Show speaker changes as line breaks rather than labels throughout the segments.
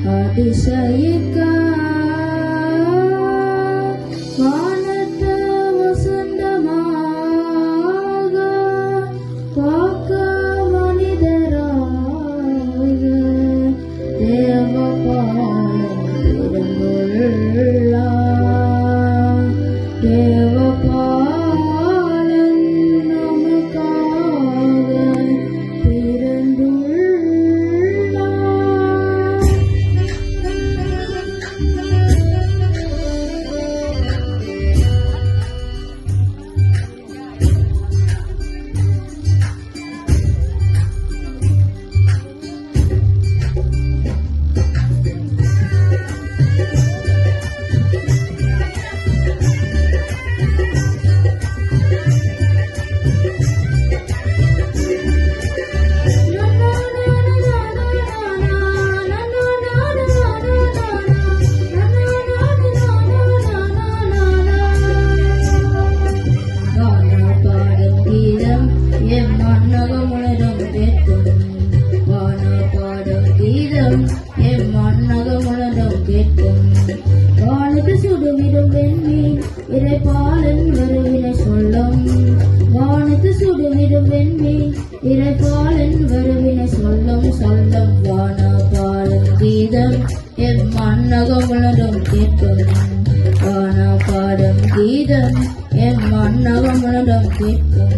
Hati saya kau இறைபாலன் வருவினை சொல்லும். வானத்து சுடுவிடும் வெண்மை இறைபாலன் வருவினை சொல்லும். சொல்லும் வான பாடும் கீதம் எம் உணரும் கேட்கும் வான பாடும் கீதம் எம் உணரும் கேட்கும்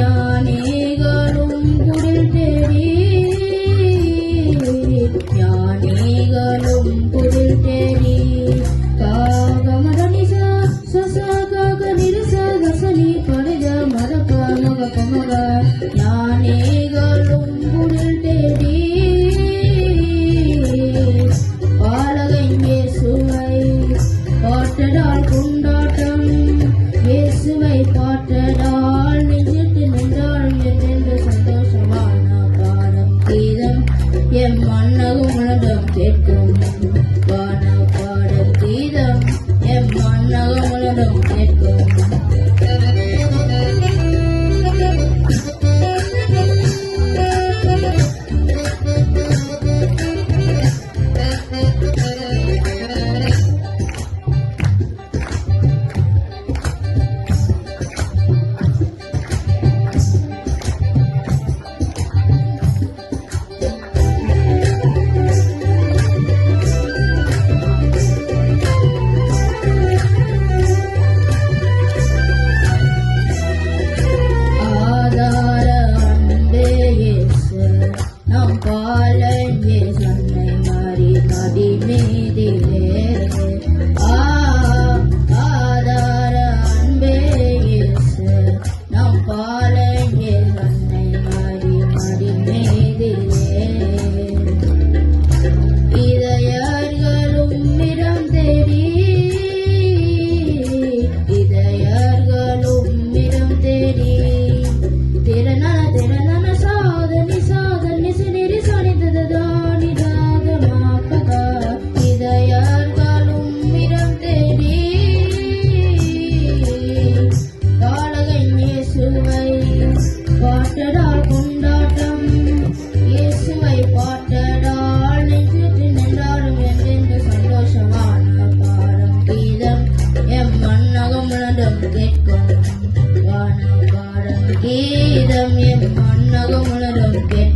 Señor. பாடம் கேட்கும். வானம் பாடம் கீதம் என் மன்னகம் உணரும். கேட்கும்